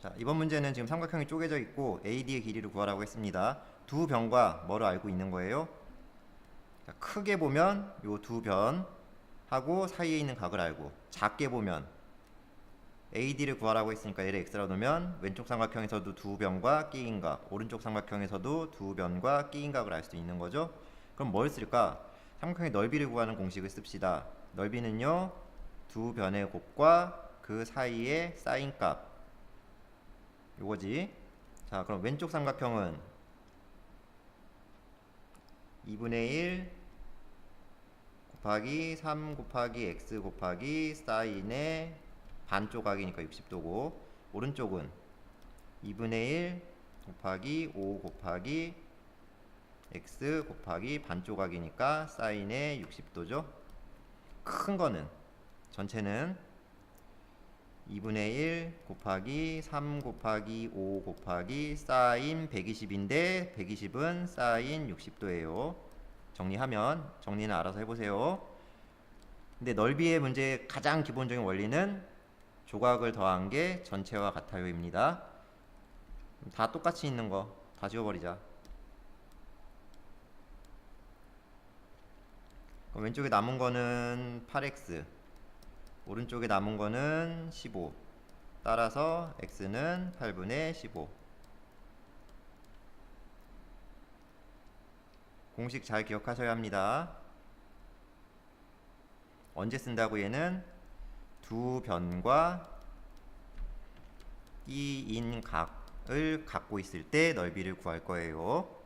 자, 이번 문제는 지금 삼각형이 쪼개져 있고 AD의 길이를 구하라고 했습니다. 두 변과 뭐를 알고 있는 거예요? 자, 크게 보면 요 두 변하고 사이에 있는 각을 알고 작게 보면 AD를 구하라고 했으니까 얘를 x라고 놓으면 왼쪽 삼각형에서도 두 변과 끼인 각, 오른쪽 삼각형에서도 두 변과 끼인 각을 알 수 있는 거죠. 그럼 뭘 쓸까? 삼각형의 넓이를 구하는 공식을 씁시다. 넓이는요 두 변의 곱과 그 사이의 사인 값 요거지. 자, 그럼 왼쪽 삼각형은 2분의 1 곱하기 3 곱하기 x 곱하기 사인의 반조각이니까 60도고 오른쪽은 2분의 1 곱하기 5 곱하기 x 곱하기 반조각이니까 사인의 60도죠. 큰 거는 전체는 2분의 1 곱하기 3 곱하기 5 곱하기 사인 120인데 120은 사인 60도예요. 정리하면 정리는 알아서 해보세요. 근데 넓이의 문제의 가장 기본적인 원리는 조각을 더한 게 전체와 같아요입니다. 다 똑같이 있는 거 다 지워버리자. 왼쪽에 남은 거는 8x 오른쪽에 남은 거는 15 따라서 x는 8분의 15 공식 잘 기억하셔야 합니다. 언제 쓴다고 얘는? 두 변과 끼인 각을 갖고 있을 때 넓이를 구할 거예요